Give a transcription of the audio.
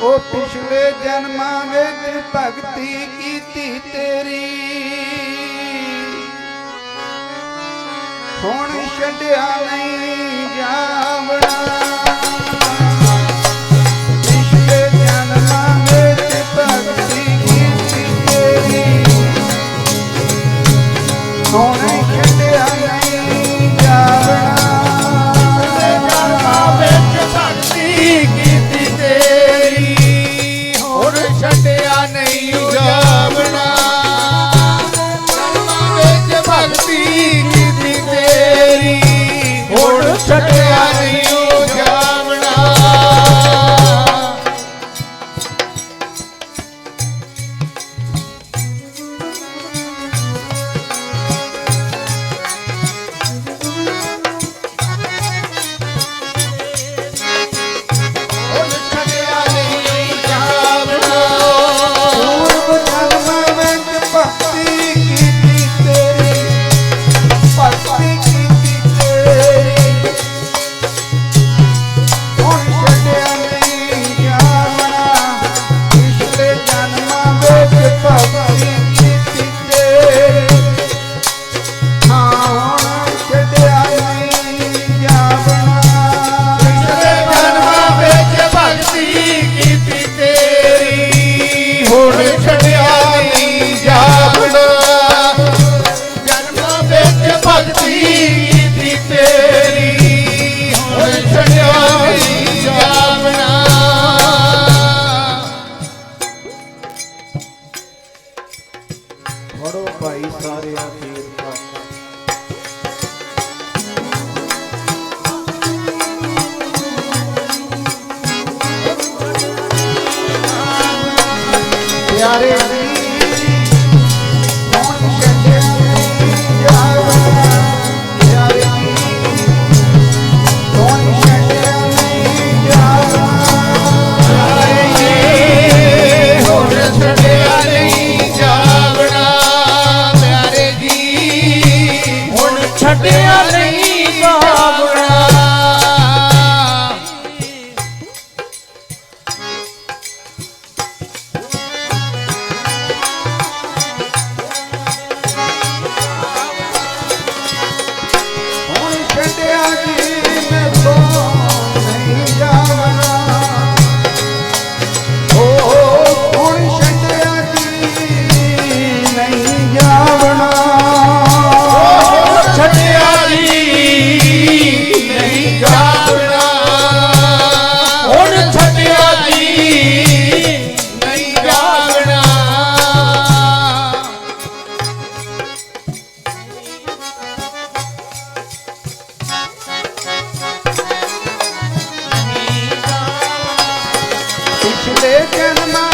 ਉਹ ਪਿਛਲੇ ਜਨਮਾਂ ਵਿੱਚ ਭਗਤੀ ਕੀਤੀ ਤੇਰੀ। ਹੁਣ ਛੱਡਿਆ ਨਹੀਂ ਜਾਵਣਾ। ਛੱਡਿਆ ਨਹੀਂ ਜਾਵਣਾ ਪੜੋ ਭਾਈ ਸਾਰਿਆਂ ਕੀਰਤਨ ਪਿਆਰੇ जन्मा